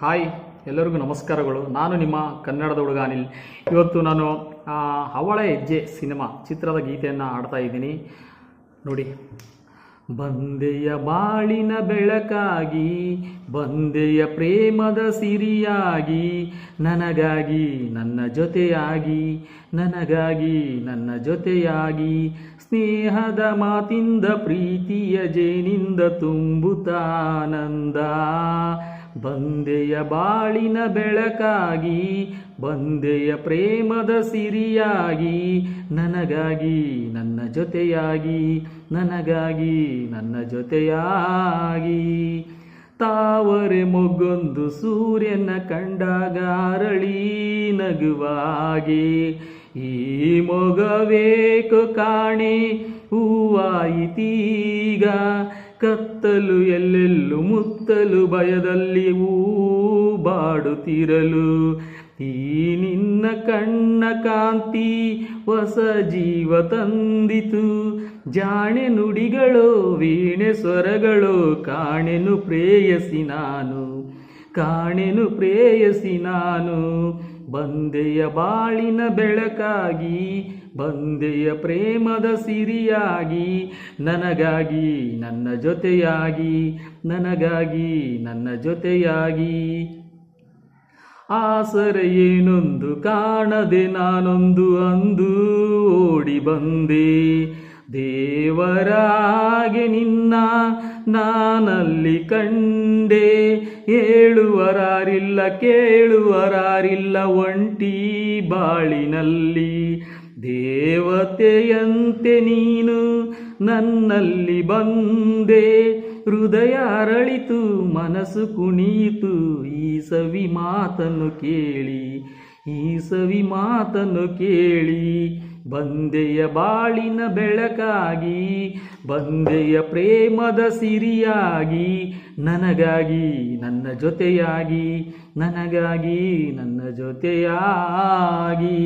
Hi, ಎಲ್ಲರಿಗೂ ನಮಸ್ಕಾರಗಳು. ನಾನು ನಿಮ್ಮ ಕನ್ನಡದ ಹುಡುಗ ಅನಿಲ್. ಇವತ್ತು ನಾನು ಅವಳ ಹೆಜ್ಜೆ ಸಿನಿಮಾ ಚಿತ್ರದ ಗೀತೆಯನ್ನು ಆಡ್ತಾ ಇದ್ದೀನಿ. ನೋಡಿ. ಬಂದೆಯ ಬಾಳಿನ ಬೆಳಕಾಗಿ, ಬಂದೆಯ ಪ್ರೇಮದ ಸಿರಿಯಾಗಿ, ನನಗಾಗಿ ನನ್ನ ಜೊತೆಯಾಗಿ, ನನಗಾಗಿ ನನ್ನ ಜೊತೆಯಾಗಿ, ಸ್ನೇಹದ ಮಾತಿಂದ ಪ್ರೀತಿಯ ಜೇನಿಂದ ತುಂಬುತ್ತಾನಂದ. ಬಂದೆಯ ಬಾಳಿನ ಬೆಳಕಾಗಿ, ಬಂದೆಯ ಪ್ರೇಮದ ಸಿರಿಯಾಗಿ, ನನಗಾಗಿ ನನ್ನ ಜೊತೆಯಾಗಿ, ನನಗಾಗಿ ನನ್ನ ಜೊತೆಯಾಗಿ. ತಾವರೆ ಮೊಗ್ಗೊಂದು ಸೂರ್ಯನ ಕಂಡಾಗ ಅರಳಿ ನಗುವಾಗೆ ಈ ಮೊಗವೇಕು ಕಾಣೆ ಹೂವಾಯಿತೀಗ. ಕತ್ತಲು ಎಲ್ಲೆಲ್ಲೂ ಮುತ್ತಲು ಭಯದಲ್ಲಿ ಬಾಡುತ್ತಿರಲು ಈ ನಿನ್ನ ಕಣ್ಣ ಕಾಂತಿ ಹೊಸ ಜೀವ ತಂದಿತು. ಜಾಣೆ ನುಡಿಗಳು, ವೀಣೆ ಸ್ವರಗಳು, ಕಾಣೆನು ಪ್ರೇಯಸಿ ನಾನು, ಕಾಣೆನು ಪ್ರೇಯಸಿ ನಾನು. ಬಂದೆಯ ಬಾಳಿನ ಬೆಳಕಾಗಿ, ಬಂದೆಯ ಪ್ರೇಮದ ಸಿರಿಯಾಗಿ, ನನಗಾಗಿ ನನ್ನ ಜೊತೆಯಾಗಿ, ನನಗಾಗಿ ನನ್ನ ಜೊತೆಯಾಗಿ. ಆಸರೆ ಏನೊಂದು ಕಾಣದೆ ನಾನೊಂದು ಅಂದು ಓಡಿ ಬಂದೆ. ದೇವರಾಗೆ ನಿನ್ನ ನಾನಲ್ಲಿ ಕಂಡೆ. ಹೇಳುವರಾರಿಲ್ಲ ಕೇಳುವರಾರಿಲ್ಲ, ಒಂಟಿ ಬಾಳಿನಲ್ಲಿ. ದೇವತೆಯಂತೆ ನೀನು ನನ್ನಲ್ಲಿ ಬಂದೆ. ಹೃದಯ ಅರಳಿತು ಮನಸ್ಸು ಕುಣಿಯಿತು, ಈ ಸವಿ ಮಾತನ್ನು ಕೇಳಿ. ಈ ಸವಿ ಮಾತನ್ನು ಕೇಳಿ, ಬಂದೆಯ ಬಾಳಿನ ಬೆಳಕಾಗಿ, ಬಂದೆಯ ಪ್ರೇಮದ ಸಿರಿಯಾಗಿ, ನನಗಾಗಿ ನನ್ನ ಜೊತೆಯಾಗಿ, ನನಗಾಗಿ ನನ್ನ ಜೊತೆಯಾಗಿ.